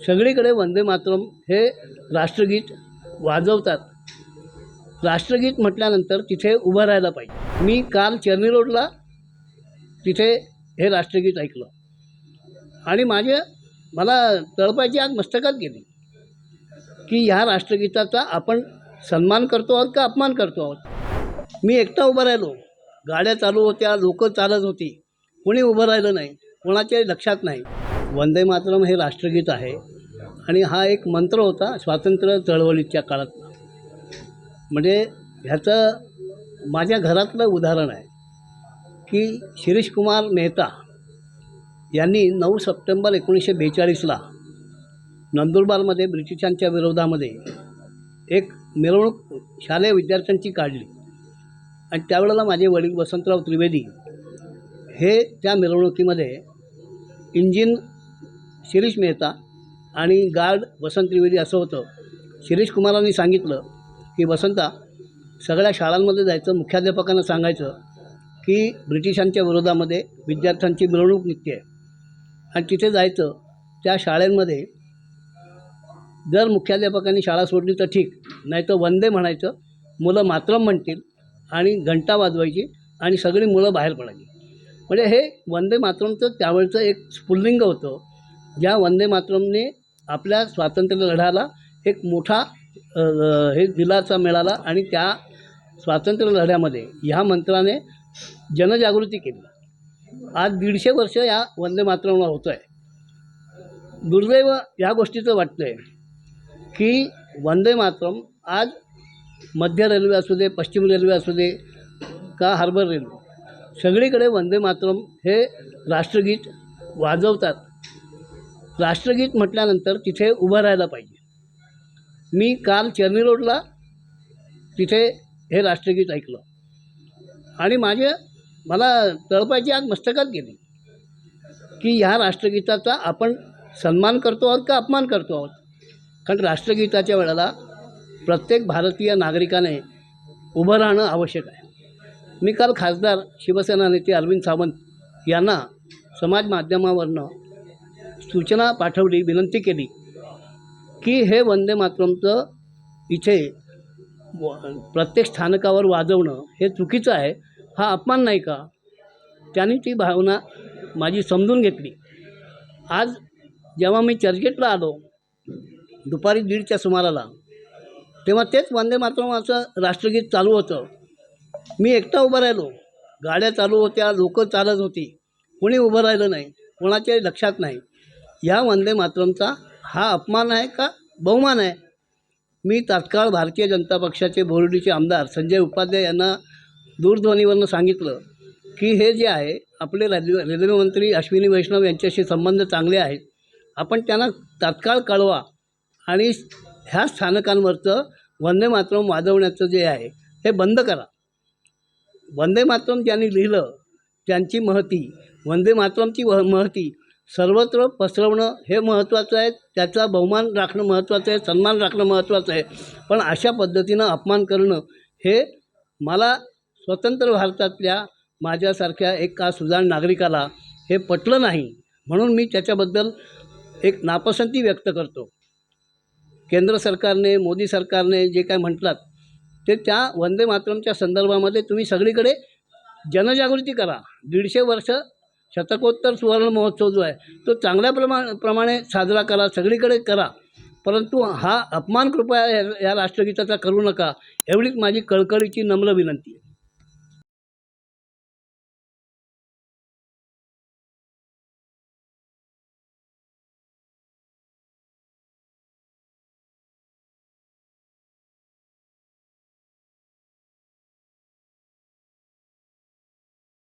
सगळीकडे वंदे मातरम हे राष्ट्रगीत वाजवतात. राष्ट्रगीत म्हटल्यानंतर तिथे उभं राहायला पाहिजे. मी काल चर्नी रोडला तिथे हे राष्ट्रगीत ऐकलं. आणि माझे मला तळपायची आग मस्तकात गेली. की ह्या राष्ट्रगीताचा आपण सन्मान करतो आहोत का अपमान करतो आहोत? मी एकटा उभं राहिलो. गाड्या चालू होत्या लोकं चालत होती. कोणी उभं राहिलं नाही. कोणाच्या लक्षात नाही. वंदे मातरम हे राष्ट्रगीत आहे. आणि हा एक मंत्र होता स्वातंत्र्य चळवळीच्या काळात. म्हणजे ह्याचं माझ्या घरातलं उदाहरण आहे की शिरीष कुमार मेहता यांनी नऊ सप्टेंबर एकोणीसशे बेचाळीसला नंदुरबारमध्ये ब्रिटिशांच्या विरोधामध्ये एक मिरवणूक शालेय विद्यार्थ्यांची काढली. आणि त्यावेळेला माझे वडील वसंतराव त्रिवेदी हे त्या मिरवणुकीमध्ये इंजिन शिरीष मेहता आणि गार्ड वसंत त्रिवेदी असं होतं. शिरीष कुमारांनी सांगितलं की वसंता सगळ्या शाळांमध्ये जायचं मुख्याध्यापकांना सांगायचं की ब्रिटिशांच्या विरोधामध्ये विद्यार्थ्यांची मिरवणूक निघते आहे. आणि तिथे जायचं त्या शाळेमध्ये जर मुख्याध्यापकांनी शाळा सोडली तर ठीक नाही तर वंदे म्हणायचं मुलं मात्रम म्हणतील आणि घंटा वाजवायची आणि सगळी मुलं बाहेर पडायची. म्हणजे हे वंदे मातरमचं त्यावेळचं एक स्फुल्लिंग होतं. ज्या वंदे मातरमने आपल्या स्वातंत्र्य लढ्याला एक मोठा हे दिलासा मिळाला आणि त्या स्वातंत्र्य लढ्यामध्ये ह्या मंत्राने जनजागृती केली. आज दीडशे वर्ष या वंदे मातरमला होतं आहे दुर्दैव ह्या गोष्टीचं वाटतं आहे की वंदे मातरम आज मध्य रेल्वे असू दे पश्चिम रेल्वे असू दे का हार्बर रेल्वे सगळीकडे वंदे मातरम हे राष्ट्रगीत वाजवतात. राष्ट्रगीत म्हटल्यानंतर तिथे उभं राहायला पाहिजे. मी काल चर्नी रोडला तिथे हे राष्ट्रगीत ऐकलं. आणि माझे मला तळपायची आग मस्तकात गेली. की ह्या राष्ट्रगीताचा आपण सन्मान करतो आहोत का अपमान करतो आहोत? कारण राष्ट्रगीताच्या वेळेला प्रत्येक भारतीय नागरिकाने उभं राहणं आवश्यक आहे. मी काल खासदार शिवसेना नेते अरविंद सावंत यांना समाज माध्यमावरनं सूचना पाठवली विनंती केली की हे वंदे मातरमचं इथे प्रत्येक स्थानकावर वाजवणं हे चुकीचं आहे हा अपमान नाही का? त्यांनी ती भावना माझी समजून घेतली. आज जेव्हा मी चर्चगेटला आलो दुपारी दीडच्या सुमाराला तेव्हा तेच वंदे मातरमाचं राष्ट्रगीत चालू होतं. मी एकटा उभं राहिलो. गाड्या चालू होत्या लोकं चालत होती. कोणी उभं राहिलं नाही. कोणाच्याही लक्षात नाही. ह्या वंदे मातरमचा हा अपमान आहे का बहुमान आहे? मी तात्काळ भारतीय जनता पक्षाचे बोर्डीचे आमदार संजय उपाध्याय यांना दूरध्वनीवरनं सांगितलं की हे जे आहे आपले रेल्वे रेल्वे मंत्री अश्विनी वैष्णव यांच्याशी संबंध चांगले आहेत. आपण त्यांना तात्काळ कळवा आणि ह्या स्थानकांवरचं वंदे मातरम वाजवण्याचं जे आहे हे बंद करा. वंदे मातरम ज्यांनी लिहिलं त्यांची महती वंदे मातरमची व महती सर्वत्र पसरवणं हे महत्त्वाचं आहे. त्याचा बहुमान राखणं महत्त्वाचं आहे सन्मान राखणं महत्त्वाचं आहे. पण अशा पद्धतीनं अपमान करणं हे मला स्वतंत्र भारतातल्या माझ्यासारख्या एका सुजाण नागरिकाला हे पटलं नाही. म्हणून मी त्याच्याबद्दल एक नापसंती व्यक्त करतो. केंद्र सरकारने मोदी सरकारने जे काय म्हटलात ते त्या वंदे मातरमच्या संदर्भामध्ये तुम्ही सगळीकडे जनजागृती करा. दीडशे वर्ष शतकोत्तर सुवर्ण महोत्सव जो आहे तो चांगल्या प्रमा प्रमाणे साजरा करा सगळीकडे करा. परंतु हा अपमान कृपया या या राष्ट्रगीताचा करू नका एवढीच माझी कळकळीची नम्र विनंती आहे.